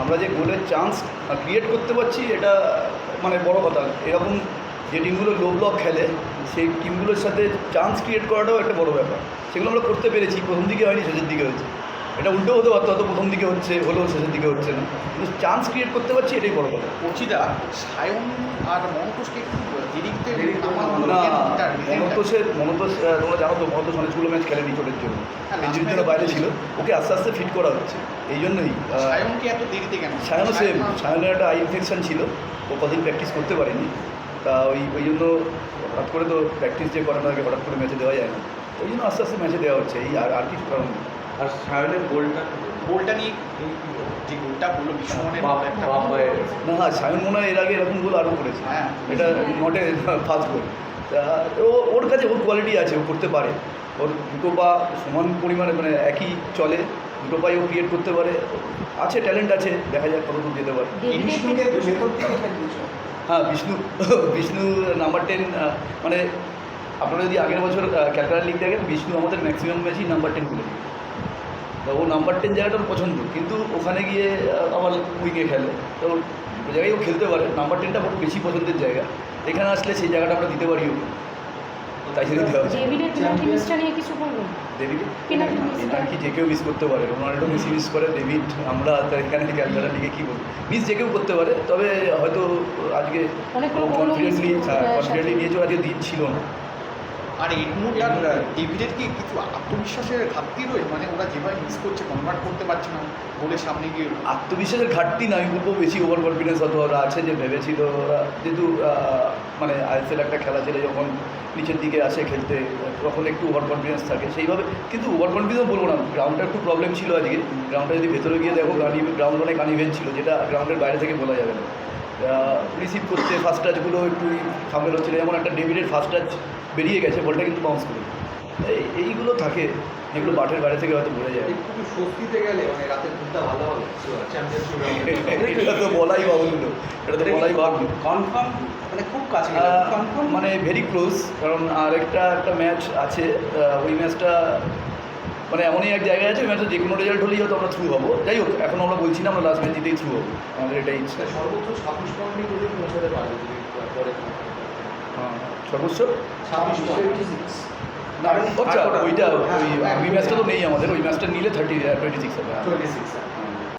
আমরা যে গোলের চান্স ক্রিয়েট করতে পারছি, এটা মানে বড় কথা। এরকম যে টিমগুলো লো ব্লক খেলে, সেই টিমগুলোর সাথে চান্স ক্রিয়েট করাটাও একটা বড় ব্যাপার। সেগুলো আমরা করতে পেরেছি, প্রথম দিকে হয়নি, শেষের দিকে হয়েছে। এটা উল্টো হতে পারতো, হয়তো প্রথম দিকে হচ্ছে, হলেও শেষের দিকে হচ্ছে না। কিন্তু চান্স ক্রিয়েট করতে পারছি, এটাই বড় কথা। কচিদা সায়ন আর মমতোষকে একটু দেরিতে নামানো না কেন? তার reason টা? মনতোষের মনতোষ তোমরা জানো তো মনতোষ অনেকগুলো ম্যাচ খেলেনি চোটের জন্য। হ্যাঁ, ইঞ্জুরির জন্য বাইরে ছিল। ওকে আস্তে আস্তে ফিট করা হচ্ছে। এই জন্যই এত দেরিতে কেন? সায়নও সেম সায়নের একটা আই ইনফেকশন ছিল। ও কদিন প্র্যাকটিস করতে পারেনি। তা ওই ওই জন্য হঠাৎ করে তো প্র্যাকটিস যে করে তাকে হঠাৎ করে ম্যাচে দেওয়া যায় না। ওই জন্য আস্তে আস্তে ম্যাচে দেওয়া হচ্ছে। এই আর আর কিছু কারণ নেই। আর সায়নের গোলটা গোলটা নিয়ে যে গোলটা করল বিশ্বমানের বাপ- বাপ না সায়ন মনে হয় এর আগে এরকম গোল আরও করেছে। হ্যাঁ। এটা নটে ফার্স্ট গোল তা ও ওর কাছে ওর কোয়ালিটি আছে ও করতে পারে। ওর দুটো পা সমান পরিমাণে মানে একই চলে দুটো পাই ও ক্রিয়েট করতে পারে। আছে ট্যালেন্ট আছে দেখা যাক কতদূর যেতে পারে। হ্যাঁ বিষ্ণু বিষ্ণু নাম্বার টেন মানে আপনারা যদি আগের বছর ক্যালকাটা লিগ দেখেন বিষ্ণু আমাদের ম্যাক্সিমাম ম্যাচই নাম্বার টেন করে তা ও নাম্বার টেন জায়গাটা ওর পছন্দ কিন্তু ওখানে গিয়ে আবার উইকে খেলে। তো ওই জায়গায় ও খেলতে পারে নাম্বার টেনটা খুব বেশি পছন্দের জায়গা। এখানে আসলে সেই জায়গাটা আমরা দিতে পারি ওকে তাই জন্য দেওয়া নিয়ে ডেভিড? কি যে কেউ মিস করতে পারে? রোনাল্ডো মেসি মিস করে ডেভিড আমরা তো এখানে ক্যালকাটা লিগে কী বলব? মিস যে কেউ করতে পারে তবে হয়তো আজকে কনফিডেন্টলি কনফিডেন্টলি। নিয়েছে আজকে দিন ছিল না। আর এডমুড আর ডেভিডের কি কিছু আত্মবিশ্বাসের ঘাটতি রয়েছে মানে ওরা যেভাবে মিস করছে কনভার্ট করতে পারছে না গোলের সামনে গিয়ে আত্মবিশ্বাসের ঘাটতি না আমি বলব বেশি ওভার কনফিডেন্স হয়তো ওরা আছে যে ভেবেছিল ওরা। যেহেতু মানে আইএসএল একটা খেলা ছেড়ে যখন নিচের দিকে আসে খেলতে, তখন একটু ওভার কনফিডেন্স থাকে। সেইভাবে কিন্তু ওভার কনফিডেন্স বলব না গ্রাউন্ডটা একটু প্রবলেম ছিল আজকে। গ্রাউন্ডটা যদি ভেতরে গিয়ে দেখো গানি গ্রাউন্ড অনেক আনইভেন ছিল, যেটা গ্রাউন্ডের বাইরে থেকে বলা যাবে না। রিসিভ করতে ফার্স্ট টাচগুলো একটু সামনে হচ্ছিল যেমন একটা ডেভিডের ফার্স্ট টাচ বেরিয়ে গেছে বলটা কিন্তু বাউন্স করে। এই এইগুলো থাকে এগুলো মাঠের বাইরে থেকে হয়তো বোঝা যায়। একটু স্বস্তিতে গেলে মানে রাতে ঘুমটা ভালো হবে। এটা তো বলাই বাহুল্য। এটা তো বলাই বাহুল্য। কনফার্ম মানে খুব কাছে কনফার্ম মানে ভেরি ক্লোজ কারণ আরেকটা একটা একটা ম্যাচ আছে ওই ম্যাচটা মানে এমনই এক জায়গায় আছে ওই ম্যাচে যে কোনো রেজাল্ট হলেই হয়তো আমরা থ্রু হব। যাই হোক এখন আমরা বলছি না আমরা লাস্ট ম্যাচ জিতেই থ্রু হব। আমাদের এটাই ইচ্ছা। সর্বোচ্চ ছাব্বিশ পয়েন্টে যদি পৌঁছাতে হ্যাঁ, সর্বোচ্চ? না আচ্ছা ওইটা হ্যাঁ, ওই হ্যাঁ, ওই ম্যাচটা তো নেই আমাদের ওই ম্যাচটা নিলে থার্টি টোয়েন্টি সিক্স হবে টোয়েন্টি সিক্স